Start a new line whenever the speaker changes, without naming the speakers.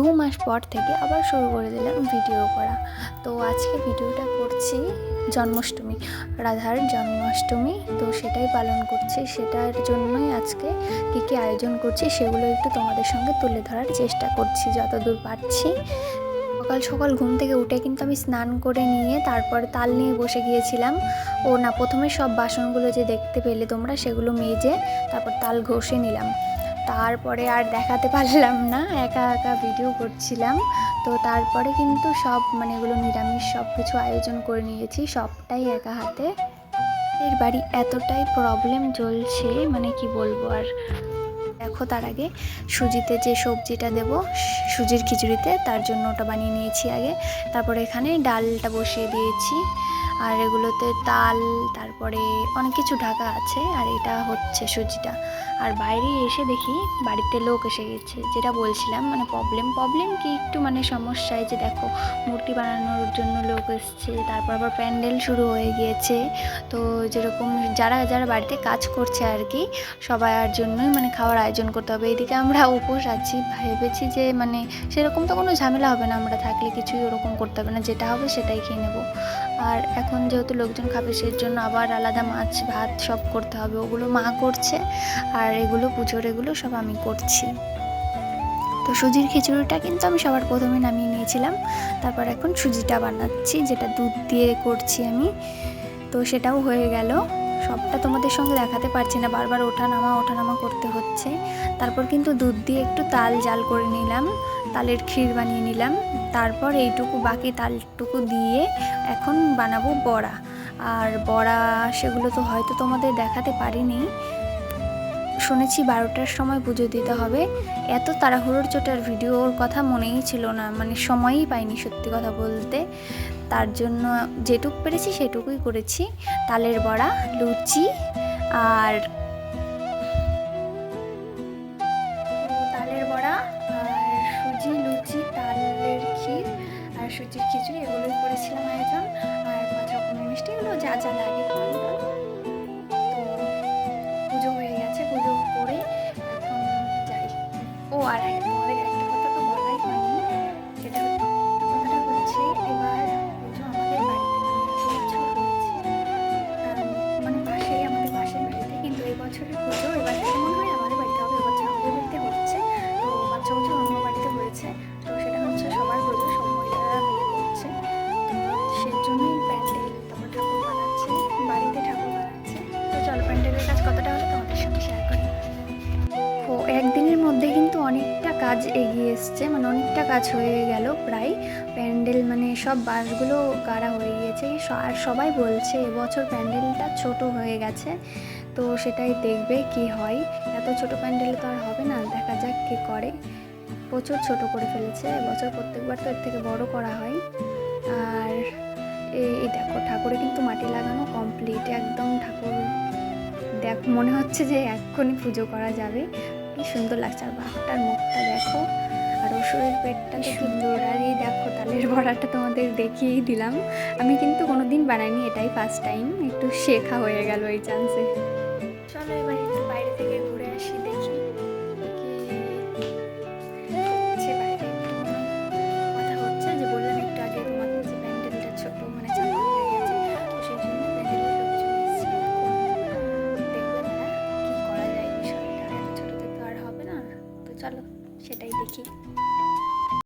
দু মাস পর থেকে আবার শুরু করে দিলাম ভিডিও করা। তো আজকে ভিডিওটা করছি জন্মাষ্টমী, রাধার জন্মাষ্টমী। তো সেটাই পালন করছি, সেটার জন্যই আজকে কী কী আয়োজন করছি সেগুলো একটু তোমাদের সঙ্গে তুলে ধরার চেষ্টা করছি যতদূর পারছি। সকাল সকাল ঘুম থেকে উঠে কিন্তু আমি স্নান করে নিয়ে তারপর তাল নিয়ে বসে গিয়েছিলাম। ও না, প্রথমে সব বাসনগুলো যে দেখতে পেলে তোমরা সেগুলো মেজে তারপর তাল ঘষে নিলাম। তারপরে আর দেখাতে পারলাম না, একা একা ভিডিও করছিলাম। তো তারপরে কিন্তু সব মানে এগুলো নিরামিষ সব কিছু আয়োজন করে নিয়েছি, সবটাই একা হাতে। এর বাড়ি এতটাই প্রবলেম চলছে মানে কি বলব আর। দেখো তার আগে সুজিতে যে সবজিটা দেবো, সুজির খিচুড়িতে, তার জন্য ওটা বানিয়ে নিয়েছি আগে। তারপরে এখানে ডালটা বসিয়ে দিয়েছি। আর এগুলোতে তাল, তারপরে অনেক কিছু ঢাকা আছে, আর এটা হচ্ছে সুজিটা। আর বাইরে এসে দেখি বাড়িতে লোক এসে গেছে, যেটা বলছিলাম মানে প্রবলেম প্রবলেম কি একটু মানে সমস্যায় যে দেখো, মূর্তি বানানোর জন্য লোক এসছে, তারপর আবার প্যান্ডেল শুরু হয়ে গিয়েছে। তো যেরকম যারা যারা বাড়িতে কাজ করছে আর কি, সবার জন্যই মানে খাওয়ার আয়োজন করতে হবে। এদিকে আমরা উপোস আছি, ভেবেছি যে মানে সেরকম তো কোনো ঝামেলা হবে না, আমরা থাকলে কিছুই ওরকম করতে হবে না, যেটা হবে সেটাই খেয়ে নেব। আর এখন যেহেতু লোকজন খাবে সেই জন্য আবার আলাদা মাছ, ভাত সব করতে হবে। ওগুলো মা করছে আর এগুলো, পুজোর এগুলো সব আমি করছি। তো সুজির খিচুড়িটা কিন্তু আমি সবার প্রথমে নামিয়ে নিয়েছিলাম। তারপর এখন সুজিটা বানাচ্ছি, যেটা দুধ দিয়ে করছি আমি। তো সেটাও হয়ে গেল। সবটা তোমাদের সঙ্গে দেখাতে পারছি না। বারবার ওঠা নামা ওঠা নামা করতে হচ্ছে। তারপর কিন্তু দুধ দিয়ে একটু তাল জাল করে নিলাম, তালের ক্ষীর বানিয়ে নিলাম। তারপর এইটুকু, বাকি তালটুকু দিয়ে এখন বানাবো বড়া। আর বড়া সেগুলো তো হয়তো তোমাদের দেখাতে পারিনি। শুনেছি বারোটার সময় পুজো দিতে হবে। এত তাড়াহুড়োর চোটার ভিডিওর কথা মনেই ছিল না। মানে সময়ই পাইনি সত্যি কথা বলতে। তার জন্য যেটুক পেরেছি সেটুকুই করেছি। তালের বড়া, লুচি আর তালের বড়া আর সুজি, লুচি, তালের ক্ষীর আর সুজির খিচুড়ি এগুলোই করেছিলাম আয়োজন। আর পাঁচ রকমের মিষ্টি এগুলো যা যা লাগে কাজ এগিয়ে এসছে মানে অনেকটা কাজ হয়ে গেল প্রায়। প্যান্ডেল মানে সব বাসগুলো গাড়া হয়ে গিয়েছে আর সবাই বলছে এবছর প্যান্ডেলটা ছোট হয়ে গেছে, তো সেটাই দেখবে কি হয়। এত ছোট প্যান্ডেলে তো আর হবে না, দেখা যাক কে করে। প্রচুর ছোট করে ফেলেছে এবছর প্রত্যেকবার তো এর থেকে বড় করা হয়। আর এই দেখো, ঠাকুরে কিন্তু মাটি লাগানো কমপ্লিট একদম ঠাকুর, দেখ, মনে হচ্ছে যে এক্ষুনি পুজো করা যাবে। কি সুন্দর লাগছে, আর বাঘটার মুখটা দেখো, আর অসুরের পেটটা সুন্দর। আর এই দেখো, তালের বড়াটা তোমাদের দেখিয়েই দিলাম। আমি কিন্তু কোনো দিন বানাইনি, এটাই ফার্স্ট টাইম একটু শেখা হয়ে গেল এই চান্সে চলো এবার একটু Tschüss.